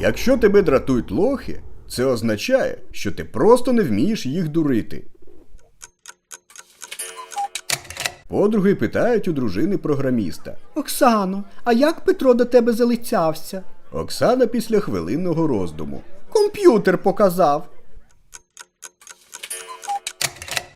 Якщо тебе дратують лохи, це означає, що ти просто не вмієш їх дурити. Подруги питають у дружини програміста. Оксано, а як Петро до тебе залицявся? Оксана після хвилинного роздуму. Комп'ютер показав.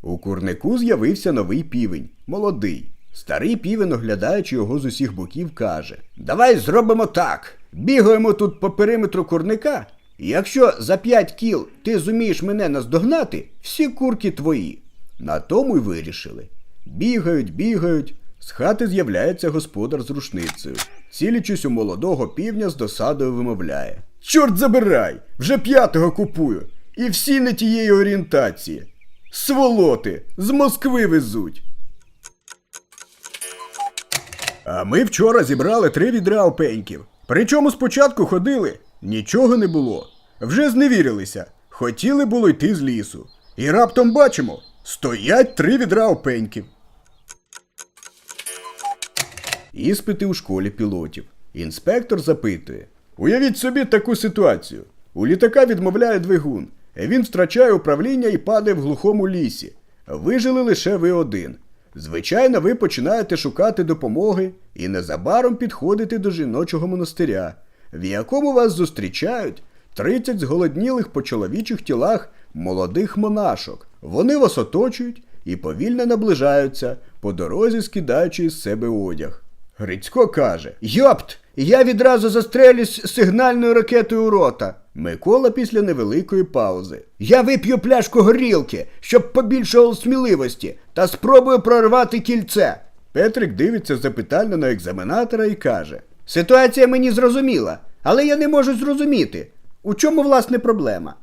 У курнику з'явився новий півень, молодий. Старий півень, оглядаючи його з усіх боків, каже: Давай зробимо так. Бігаємо тут по периметру курника. Якщо за п'ять кіл ти зумієш мене наздогнати, всі курки твої. На тому й вирішили. Бігають, бігають. З хати з'являється господар з рушницею. Цілячись у молодого півня з досадою вимовляє: Чорт забирай! Вже п'ятого купую! І всі не тієї орієнтації. Сволоти! З Москви везуть. А ми вчора зібрали три відра опеньків. Причому спочатку ходили, нічого не було. Вже зневірилися. Хотіли було йти з лісу. І раптом бачимо, стоять три відра опеньків. Іспити у школі пілотів. Інспектор запитує: Уявіть собі таку ситуацію. У літака відмовляє двигун. Він втрачає управління і падає в глухому лісі. Вижили лише ви один. Звичайно, ви починаєте шукати допомоги і незабаром підходите до жіночого монастиря, в якому вас зустрічають 30 зголоднілих по чоловічих тілах молодих монашок. Вони вас оточують і повільно наближаються, по дорозі скидаючи з себе одяг. Грицько каже: Йопт! Я відразу застрелюсь сигнальною ракетою у рота. Микола після невеликої паузи. Я вип'ю пляшку горілки, щоб побільшало сміливості, та спробую прорвати кільце. Петрик дивиться запитально на екзаменатора і каже: Ситуація мені зрозуміла, але я не можу зрозуміти, у чому власне проблема.